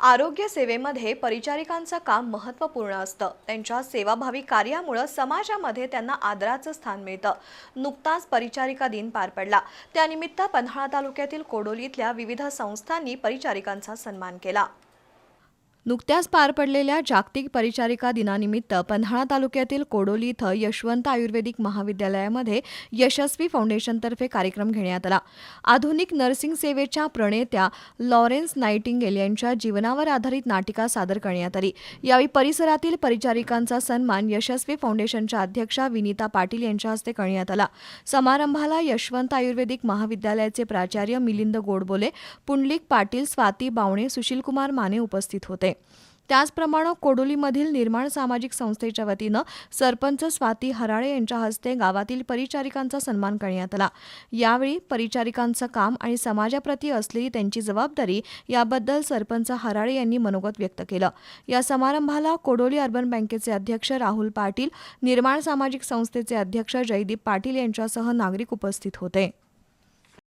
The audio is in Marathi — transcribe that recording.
आरोग्य सेवेमध्ये परिचारिकांचं काम महत्त्वपूर्ण असतं. त्यांच्या सेवाभावी कार्यामुळं समाजामध्ये त्यांना आदराचं स्थान मिळतं. नुकताच परिचारिका दिन पार पडला. त्यानिमित्त पन्हाळा तालुक्यातील कोडोली इथल्या विविध संस्थांनी परिचारिकांचा सन्मान केला. नुकत्याच पार पडलेल्या जागतिक परिचारिका दिनानिमित्त पन्हाळा तालुक्यातील कोडोली इथं यशवंत आयुर्वेदिक महाविद्यालयामध्ये यशस्वी फाउंडेशनतर्फे कार्यक्रम घेण्यात आला. आधुनिक नर्सिंग सेवेच्या प्रणेत्या लॉरेन्स नाईटिंगेल यांच्या जीवनावर आधारित नाटिका सादर करण्यात आली. यावेळी परिसरातील परिचारिकांचा सन्मान यशस्वी फाउंडेशनच्या अध्यक्षा विनीता पाटील यांच्या हस्ते करण्यात आला. समारंभाला यशवंत आयुर्वेदिक महाविद्यालयाचे प्राचार्य मिलिंद गोडबोले पुंडलिक पाटील स्वाती बावणे सुशीलकुमार माने उपस्थित होते. त्याचप्रमाणे कोडोलीमधील निर्माण सामाजिक संस्थेच्या वतीनं सरपंच स्वाती हराळे यांच्या हस्ते गावातील परिचारिकांचा सन्मान करण्यात आला. यावेळी परिचारिकांचं काम आणि समाजाप्रती असलेली त्यांची जबाबदारी याबद्दल सरपंच हराळे यांनी मनोगत व्यक्त केलं. या समारंभाला कोडोली अर्बन बँकेचे अध्यक्ष राहुल पाटील निर्माण सामाजिक संस्थेचे अध्यक्ष जयदीप पाटील यांच्यासह नागरिक उपस्थित होते.